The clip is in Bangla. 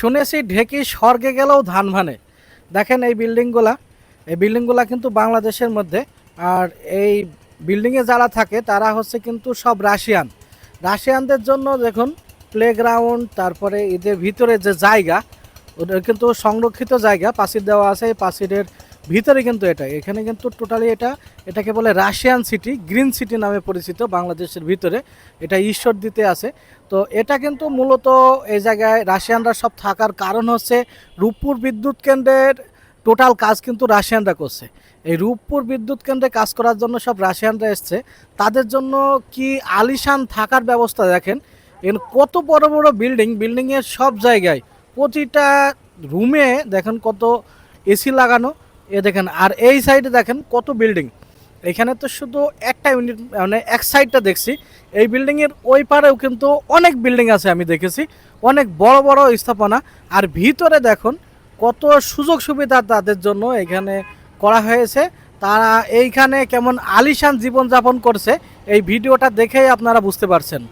শুনেছি ঢেকি স্বর্গে গেলেও ধান ভানে। দেখেন এই বিল্ডিংগুলা। এই বিল্ডিংগুলা কিন্তু বাংলাদেশের মধ্যে। আর এই বিল্ডিংয়ে যারা থাকে, তারা হচ্ছে কিন্তু সব রাশিয়ান। রাশিয়ানদের জন্য দেখুন প্লেগ্রাউন্ড তারপরে এদের ভিতরে যে জায়গা, ওটা কিন্তু সংরক্ষিত জায়গা। পাঁচির দেওয়া আছে, এই পাঁচিরের ভিতরে কিন্তু এটা, এখানে কিন্তু টোটালি এটা, এটাকে বলে রাশিয়ান সিটি গ্রিন সিটি নামে পরিচিত বাংলাদেশের ভিতরে, এটা ঈশ্বর দিতে আছে। তো এটা কিন্তু মূলত এই জায়গায় রাশিয়ানরা সব থাকার কারণ হচ্ছে রূপপুর বিদ্যুৎ কেন্দ্রের টোটাল কাজ কিন্তু রাশিয়ানরা করছে। এই রূপপুর বিদ্যুৎ কেন্দ্রে কাজ করার জন্য সব রাশিয়ানরা এসছে। তাদের জন্য কি আলিশান থাকার ব্যবস্থা দেখেন, এর কত বড় বড় বিল্ডিং বিল্ডিংয়ের সব জায়গায় প্রতিটা রুমে দেখেন কত এসি লাগানো এ দেখেন, আর এই সাইডে দেখেন কত বিল্ডিং এখানে তো শুধু একটা ইউনিট মানে এক সাইডটা দেখছি। এই বিল্ডিংয়ের ওই পারেও কিন্তু অনেক বিল্ডিং আছে আমি দেখেছি। অনেক বড় বড় স্থাপনা। আর ভিতরে দেখুন, কত সুযোগ সুবিধা তাদের জন্য এখানে করা হয়েছে। তারা এইখানে কেমন আলিশান জীবনযাপন করছে, এই ভিডিওটা দেখেই আপনারা বুঝতে পারছেন।